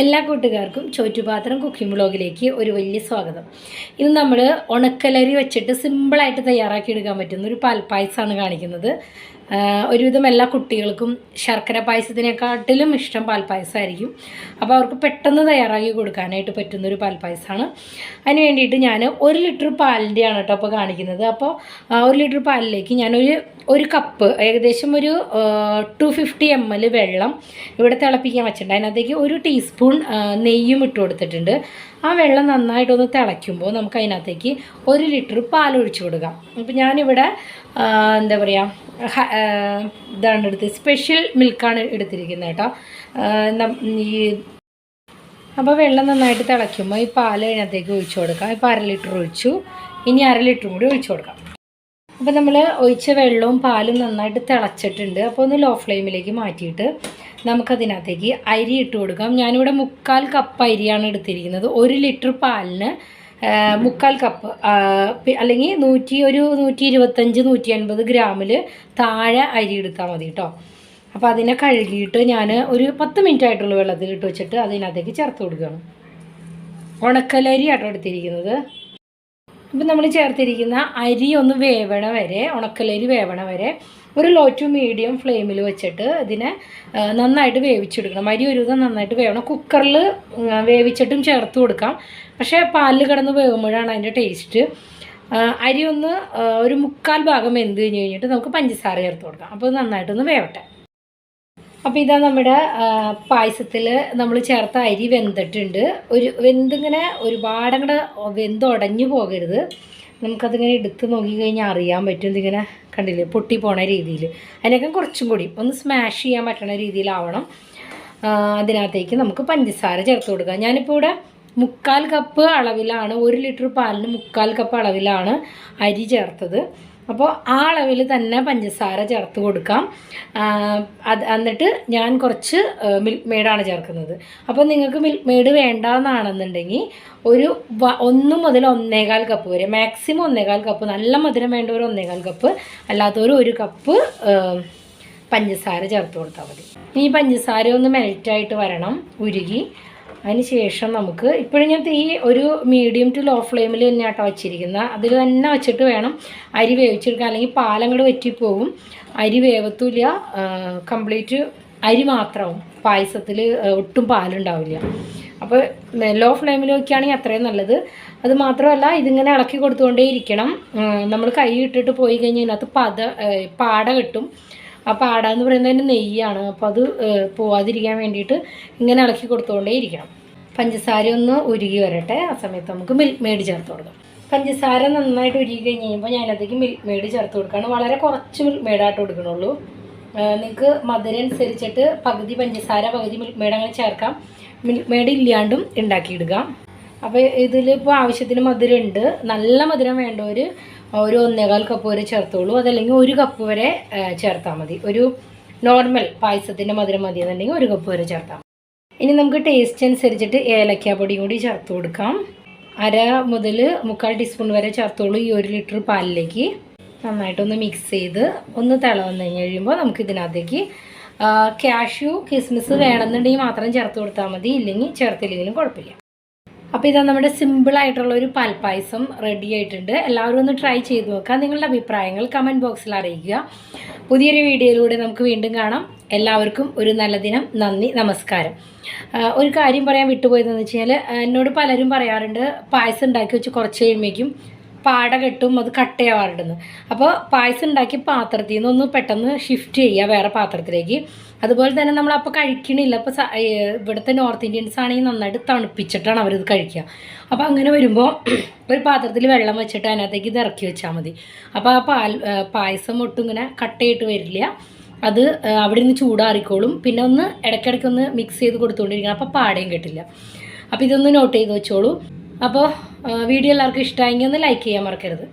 എല്ലാ കൂട്ടുകാർക്കും ചോറ്റുപാത്രം കുക്കിംഗ് ബ്ലോഗിലേക്ക് ഒരു വലിയ സ്വാഗതം. ഇന്ന് നമ്മൾ ഉണക്കലരി വെച്ചിട്ട് സിമ്പിളായിട്ട് തയ്യാറാക്കി എടുക്കാൻ പറ്റുന്ന ഒരു പാൽപ്പായസമാണ് കാണിക്കുന്നത്. ഒരുവിധം എല്ലാ കുട്ടികൾക്കും ശർക്കര പായസത്തിനെക്കാട്ടിലും ഇഷ്ടം പാൽപ്പായസമായിരിക്കും അപ്പോൾ അവർക്ക് പെട്ടെന്ന് തയ്യാറാക്കി കൊടുക്കാനായിട്ട് പറ്റുന്ന ഒരു പാൽപ്പായസമാണ് അതിന് വേണ്ടിയിട്ട് ഞാൻ ഒരു ലിറ്റർ പാലിന്റെയാണ് കേട്ടോ അപ്പോൾ കാണിക്കുന്നത്. അപ്പോൾ ഒരു ലിറ്റർ പാലിലേക്ക് ഞാനൊരു ഒരു കപ്പ് ഏകദേശം ഒരു ടു ഫിഫ്റ്റി എം വെള്ളം ഇവിടെ തിളപ്പിക്കാൻ വെച്ചിട്ടുണ്ട്. അതിനകത്തേക്ക് ഒരു ടീസ്പൂൺ ആ, നെയ്യും ഇട്ട് കൊടുത്തിട്ടുണ്ട്. ആ വെള്ളം നന്നായിട്ടൊന്ന് തിളയ്ക്കുമ്പോൾ നമുക്ക് അതിനകത്തേക്ക് ഒരു ലിറ്റർ പാൽ ഒഴിച്ചു കൊടുക്കാം. അപ്പോൾ ഞാനിവിടെ എന്താ പറയുക ഇതാണ് എടുത്ത് സ്പെഷ്യൽ മിൽക്കാണ് എടുത്തിരിക്കുന്നത് കേട്ടോ. ഈ അപ്പോൾ വെള്ളം നന്നായിട്ട് തിളയ്ക്കുമ്പോൾ ഈ പാൽ അതിനകത്തേക്ക് ഒഴിച്ചു കൊടുക്കാം. ഇപ്പോൾ അര ലിറ്റർ ഒഴിച്ചു. ഇനി അര ലിറ്ററും കൂടി ഒഴിച്ചു കൊടുക്കാം. അപ്പോൾ നമ്മൾ ഒഴിച്ച വെള്ളവും പാലും നന്നായിട്ട് തിളച്ചിട്ടുണ്ട്. അപ്പോൾ ഒന്ന് ലോ ഫ്ലെയിമിലേക്ക് മാറ്റിയിട്ട് നമുക്കതിനകത്തേക്ക് അരി ഇട്ട് കൊടുക്കാം. ഞാനിവിടെ മുക്കാൽ കപ്പ് അരിയാണ് എടുത്തിരിക്കുന്നത്. ഒരു ലിറ്റർ പാലിന് മുക്കാൽ കപ്പ് അല്ലെങ്കിൽ നൂറ്റി ഒരു നൂറ്റി ഇരുപത്തഞ്ച് നൂറ്റി അൻപത് ഗ്രാമിൽ താഴെ അരി എടുത്താൽ മതി കേട്ടോ അപ്പോൾ അതിനെ കഴുകിയിട്ട് ഞാൻ ഒരു പത്ത് മിനിറ്റ് ആയിട്ടുള്ള വെള്ളത്തിൽ ഇട്ട് വെച്ചിട്ട് അതിനകത്തേക്ക് ചേർത്ത് കൊടുക്കുകയാണ് ഉണക്കലരി ആട്ടോ എടുത്തിരിക്കുന്നത്. ഇപ്പം നമ്മൾ ചേർത്തിരിക്കുന്ന അരി ഒന്ന് വേവണ വരെ ഉണക്കലരി വേവണ വരെ ഒരു ലോ ടു മീഡിയം ഫ്ലെയിമിൽ വെച്ചിട്ട് ഇതിനെ നന്നായിട്ട് വേവിച്ചെടുക്കണം. അരി ഒരു വിധം നന്നായിട്ട് വേവണം. കുക്കറിൽ വേവിച്ചിട്ടും ചേർത്ത് കൊടുക്കാം. പക്ഷേ പാലിൽ കിടന്ന് വേവുമ്പോഴാണ് അതിന്റെ ടേസ്റ്റ് അരി ഒന്ന് ഒരു മുക്കാൽ ഭാഗം വെന്ത് കഴിഞ്ഞ് കഴിഞ്ഞിട്ട് നമുക്ക് പഞ്ചസാര ചേർത്ത് കൊടുക്കാം. അപ്പോൾ നന്നായിട്ടൊന്ന് വേവട്ടെ. അപ്പോൾ ഇതാ നമ്മുടെ പായസത്തിൽ നമ്മൾ ചേർത്ത അരി വെന്തിട്ടുണ്ട്. ഒരു വെന്തിങ്ങനെ ഒരുപാട് അങ്ങോട്ട് വെന്തുടഞ്ഞു പോകരുത്. നമുക്കതിങ്ങനെ എടുത്ത് നോക്കിക്കഴിഞ്ഞാൽ അറിയാൻ പറ്റും ഇതിങ്ങനെ കണ്ടില്ലേ പൊട്ടി പോണ രീതിയിൽ അതിനൊക്കെ കുറച്ചും കൂടി ഒന്ന് സ്മാഷ് ചെയ്യാൻ പറ്റണ രീതിയിലാവണം. അതിനകത്തേക്ക് നമുക്ക് പഞ്ചസാര ചേർത്ത് കൊടുക്കാം. ഞാനിപ്പോൾ ഇവിടെ മുക്കാൽ കപ്പ് അളവിലാണ് ഒരു ലിറ്റർ പാലിന് മുക്കാൽ കപ്പ് അളവിലാണ് അരി ചേർത്തത്. അപ്പോൾ ആ അളവിൽ തന്നെ പഞ്ചസാര ചേർത്ത് കൊടുക്കാം. അത് എന്നിട്ട് ഞാൻ കുറച്ച് മിൽക്ക് മെയ്ഡാണ് ചേർക്കുന്നത്. അപ്പോൾ നിങ്ങൾക്ക് മിൽക്ക് മെയ്ഡ് വേണ്ടാന്നാണെന്നുണ്ടെങ്കിൽ ഒരു വ- ഒന്ന് മുതൽ ഒന്നേകാൽ കപ്പ് വരെ മാക്സിമം ഒന്നേകാൽ കപ്പ് നല്ല മധുരം വേണ്ടവർ ഒന്നേകാൽ കപ്പ് അല്ലാത്തവർ ഒരു കപ്പ് പഞ്ചസാര ചേർത്ത് കൊടുത്താൽ മതി. ഈ പഞ്ചസാര ഒന്ന് മെൽറ്റായിട്ട് വരണം ഉരുകി അതിന് ശേഷം നമുക്ക് ഇപ്പോഴും ഞാൻ തീ ഒരു മീഡിയം ടു ലോ ഫ്ലെയിമിൽ തന്നെ ആട്ടോ വെച്ചിരിക്കുന്നത് അതിൽ തന്നെ വെച്ചിട്ട് വേണം അരി വേവിച്ചെടുക്കാൻ. അല്ലെങ്കിൽ പാലങ്ങോട് വറ്റിപ്പോവും. അരി വേവത്തൂല കംപ്ലീറ്റ് അരി മാത്രമാവും പായസത്തിൽ ഒട്ടും പാലുണ്ടാവില്ല. അപ്പോൾ ലോ ഫ്ലെയിമിൽ വയ്ക്കുകയാണെങ്കിൽ അത്രയും നല്ലത്. അത് മാത്രമല്ല ഇതിങ്ങനെ ഇളക്കി കൊടുത്തുകൊണ്ടേ ഇരിക്കണം നമ്മൾ കൈ ഇട്ടിട്ട് പോയി കഴിഞ്ഞാൽ ഇതിനകത്ത് പാട കിട്ടും. ആ ആട എന്ന് പറയുന്നത് നെയ്യാണ്. അപ്പോൾ അത് പോവാതിരിക്കാൻ വേണ്ടിയിട്ട് ഇങ്ങനെ ഇളക്കി കൊടുത്തുകൊണ്ടേ ഇരിക്കണം. പഞ്ചസാര ഒന്ന് ഉരുകി വരട്ടെ. ആ സമയത്ത് നമുക്ക് മിൽക്ക് മെയ്ഡ് ചേർത്ത് കൊടുക്കാം. പഞ്ചസാര നന്നായിട്ട് ഉരുകി കഴിഞ്ഞ് കഴിയുമ്പോൾ ഞാനതിലേക്ക് മിൽക്ക് മെയ്ഡ് ചേർത്ത് കൊടുക്കുകയാണ് വളരെ കുറച്ച് മിൽക്ക് മെയ്ഡായിട്ട് കൊടുക്കണുള്ളൂ. നിങ്ങൾക്ക് മധുരം അനുസരിച്ചിട്ട് പകുതി പഞ്ചസാര പകുതി മിൽക്ക് മെയ്ഡ് അങ്ങനെ ചേർക്കാം. മിൽക്ക് മെയ്ഡ് ഇല്ലാണ്ടും ഉണ്ടാക്കിയിടുക. അപ്പോൾ ഇതിലിപ്പോൾ ആവശ്യത്തിന് മധുരം ഉണ്ട് നല്ല മധുരം വേണ്ടവർ ഒരു ഒന്നേകാൽ കപ്പ് വരെ ചേർത്തോളൂ. അതല്ലെങ്കിൽ ഒരു കപ്പ് വരെ ചേർത്താൽ മതി. ഒരു നോർമൽ പായസത്തിന്റെ മധുരം മതി എന്നുണ്ടെങ്കിൽ ഒരു കപ്പ് വരെ ചേർത്താൽ മതി. ഇനി നമുക്ക് ടേസ്റ്റ് അനുസരിച്ചിട്ട് ഏലക്ക പൊടിയും കൂടി ചേർത്ത് കൊടുക്കാം. അര മുതൽ മുക്കാൽ ടീസ്പൂൺ വരെ ചേർത്തോളൂ ഈ ഒരു ലിറ്റർ പാലിലേക്ക്. നന്നായിട്ടൊന്ന് മിക്സ് ചെയ്ത് ഒന്ന് തിള വന്നു കഴിഞ്ഞ് കഴിയുമ്പോൾ നമുക്ക് ഇതിനകത്തേക്ക് കാഷ്യൂ കിസ്മിസ് വേണമെന്നുണ്ടെങ്കിൽ മാത്രം ചേർത്ത് കൊടുത്താൽ മതി. ഇല്ലെങ്കിൽ ചേർത്തില്ലെങ്കിലും കുഴപ്പമില്ല. അപ്പോൾ ഇതാ നമ്മുടെ സിമ്പിൾ ആയിട്ടുള്ള ഒരു പാൽപ്പായസം റെഡി ആയിട്ടുണ്ട്. എല്ലാവരും ഒന്ന് ട്രൈ ചെയ്ത് നോക്കുക നിങ്ങളുടെ അഭിപ്രായങ്ങൾ കമന്റ് ബോക്സിൽ അറിയിക്കുക. പുതിയൊരു വീഡിയോയിലൂടെ നമുക്ക് വീണ്ടും കാണാം. എല്ലാവർക്കും ഒരു നല്ല ദിനം. നന്ദി. നമസ്കാരം. ഒരു കാര്യം പറയാൻ വിട്ടുപോയതെന്ന് വെച്ച് കഴിഞ്ഞാൽ എന്നോട് പലരും പറയാറുണ്ട് പായസം ഉണ്ടാക്കി വെച്ച് കുറച്ച് കഴിയുമ്പോഴേക്കും പാട കെട്ടും അത് കട്ടയാവാറുണ്ടെന്ന് അപ്പോൾ പായസം ഉണ്ടാക്കി പാത്രത്തിൽ നിന്ന് ഒന്ന് പെട്ടെന്ന് ഷിഫ്റ്റ് ചെയ്യുക വേറെ പാത്രത്തിലേക്ക്. അതുപോലെ തന്നെ നമ്മൾ അപ്പോൾ കഴിക്കണില്ല. അപ്പോൾ ഇവിടുത്തെ നോർത്ത് ഇന്ത്യൻസ് ആണെങ്കിൽ നന്നായിട്ട് തണുപ്പിച്ചിട്ടാണ് അവരിത് കഴിക്കുക. അപ്പോൾ അങ്ങനെ വരുമ്പോൾ ഒരു പാത്രത്തിൽ വെള്ളം വെച്ചിട്ട് അതിനകത്തേക്ക് ഇത് ഇറക്കി വെച്ചാൽ മതി. അപ്പോൾ ആ പാൽ പായസം ഒട്ടും ഇങ്ങനെ കട്ടയിട്ട് വരില്ല. അത് അവിടെ നിന്ന് ചൂടാറിക്കോളും. പിന്നെ ഒന്ന് ഇടയ്ക്കിടയ്ക്ക് ഒന്ന് മിക്സ് ചെയ്ത് കൊടുത്തുകൊണ്ടിരിക്കണം അപ്പോൾ പാടയും കെട്ടില്ല. അപ്പോൾ ഇതൊന്ന് നോട്ട് ചെയ്ത് വെച്ചോളൂ. അപ്പോൾ വീഡിയോ എല്ലാവർക്കും ഇഷ്ടമായെങ്കിൽ ഒന്ന് ലൈക്ക് ചെയ്യാൻ മറക്കരുത്.